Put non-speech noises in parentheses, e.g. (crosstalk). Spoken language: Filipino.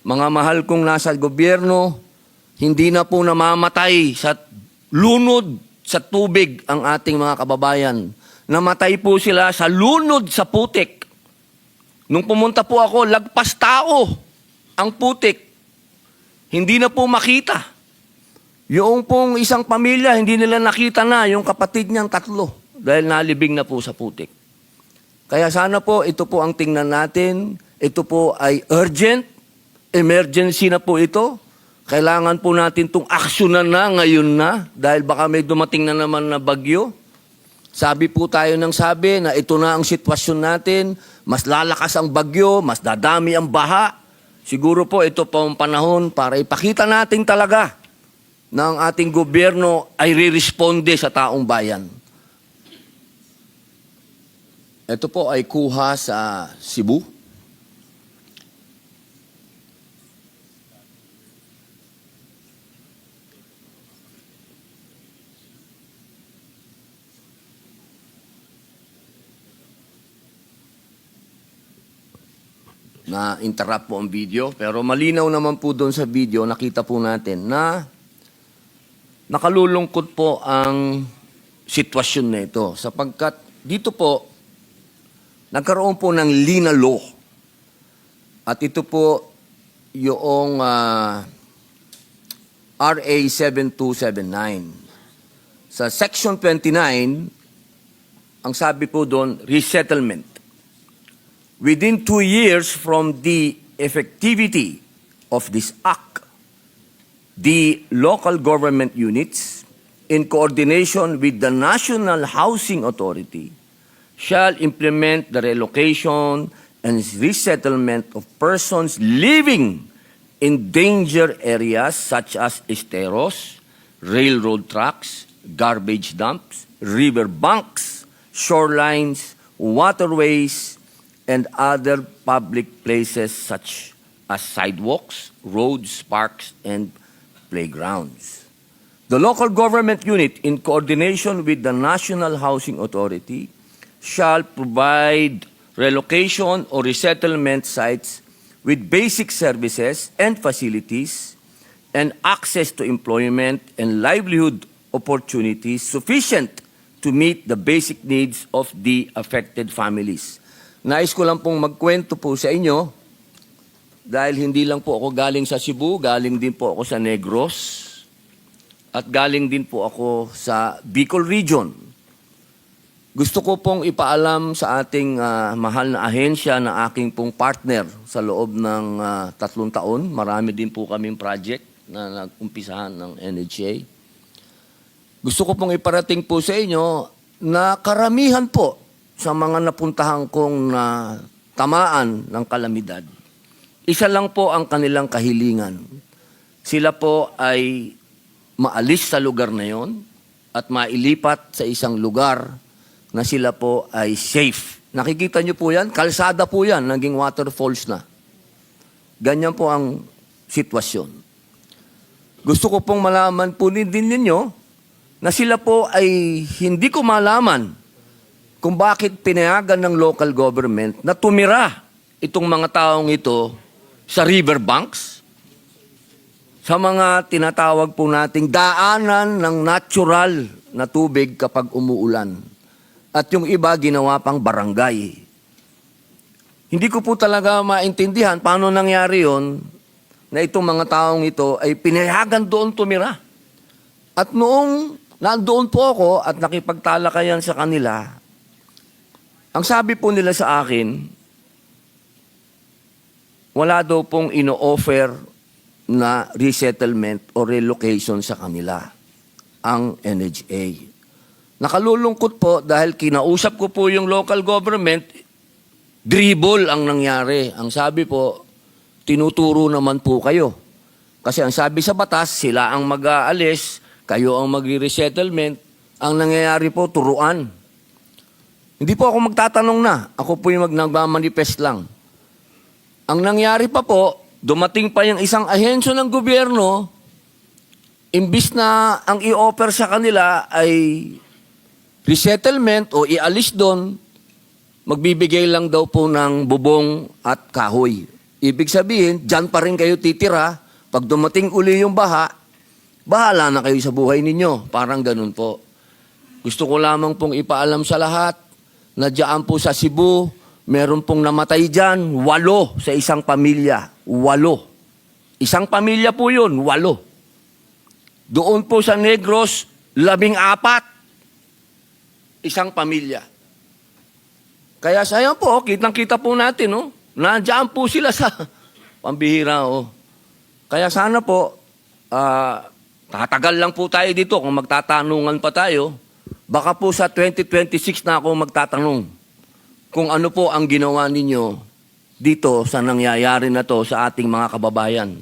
mga mahal kong nasa gobyerno, hindi na po namamatay sa lunod sa tubig ang ating mga kababayan. Namatay po sila sa lunod sa putik. Nung pumunta po ako, lagpas tao ang putik. Hindi na po makita. Yung pong isang pamilya, hindi nila nakita na yung kapatid niyang tatlo dahil nalibing na po sa putik. Kaya sana po, ito po ang tingnan natin. Ito po ay urgent, emergency na po ito. Kailangan po natin itong aksyonan na ngayon na dahil baka may dumating na naman na bagyo. Sabi po tayo ng sabi na ito na ang sitwasyon natin, mas lalakas ang bagyo, mas dadami ang baha. Siguro po ito po ang panahon para ipakita natin talaga na ang ating gobyerno ay riresponde sa taong bayan. Ito po ay kuha sa Cebu. Na interrupt po ang video. Pero malinaw naman po doon sa video, nakita po natin na nakalulungkot po ang sitwasyon na ito. Sapagkat dito po, nagkaroon po ng Lina Law. At ito po yung ah, RA 7279. Sa Section 29, ang sabi po doon, resettlement. Within two years from the effectivity of this act, the local government units, in coordination with the National Housing Authority, shall implement the relocation and resettlement of persons living in danger areas such as esteros, railroad tracks, garbage dumps, river banks, shorelines, waterways, and other public places such as sidewalks, roads, parks, and playgrounds. The local government unit, in coordination with the National Housing Authority, shall provide relocation or resettlement sites with basic services and facilities and access to employment and livelihood opportunities sufficient to meet the basic needs of the affected families. Nais ko lang pong magkwento po sa inyo dahil hindi lang po ako galing sa Cebu, galing din po ako sa Negros at galing din po ako sa Bicol Region. Gusto ko pong ipaalam sa ating ah, mahal na ahensya na aking pong partner sa loob ng ah, tatlong taon. Marami din po kaming project na nagumpisahan ng NHA. Gusto ko pong iparating po sa inyo na karamihan po sa mga napuntahan kong na tamaan ng kalamidad, isa lang po ang kanilang kahilingan. Sila po ay maalis sa lugar na yon at mailipat sa isang lugar na sila po ay safe. Nakikita niyo po yan? Kalsada po yan, naging waterfalls na. Ganyan po ang sitwasyon. Gusto ko pong malaman po din ninyo na sila po ay hindi ko malaman kung bakit pinayagan ng local government na tumira itong mga taong ito sa riverbanks, sa mga tinatawag po nating daanan ng natural na tubig kapag umuulan. At yung iba ginawa pang barangay. Hindi ko po talaga maintindihan paano nangyari yon na itong mga taong ito ay pinayagan doon tumira. At noong nandoon po ako at nakipagtalakayan sa kanila, ang sabi po nila sa akin, wala daw pong ino-offer na resettlement o relocation sa kanila ang NHA. Nakalulungkot po dahil kinausap ko po yung local government, dribble ang nangyari. Ang sabi po, tinuturo naman po kayo. Kasi ang sabi sa batas, sila ang mag-aalis, kayo ang mag-resettlement. Ang nangyayari po, turuan. Hindi po ako magtatanong na. Ako po yung nagmamanifest lang. Ang nangyari pa po, dumating pa yung isang ahensyo ng gobyerno, imbis na ang i-offer sa kanila ay resettlement o ialis doon, magbibigay lang daw po ng bubong at kahoy. Ibig sabihin, dyan pa rin kayo titira. Pag dumating uli yung baha, bahala na kayo sa buhay ninyo. Parang ganun po. Gusto ko lamang pong ipaalam sa lahat na dyan po sa Cebu, meron pong namatay dyan, walo sa isang pamilya. Walo. Isang pamilya po yun, walo. Doon po sa Negros, labing apat. Isang pamilya. Kaya sayang po, kitang-kita po natin, no? Nandiyan po sila sa (laughs) pambihira, oh. Kaya sana po, ah, tatagal lang po tayo dito kung magtatanungan pa tayo. Baka po sa 2026 na ako magtatanong kung ano po ang ginawa ninyo dito sa nangyayari na to sa ating mga kababayan.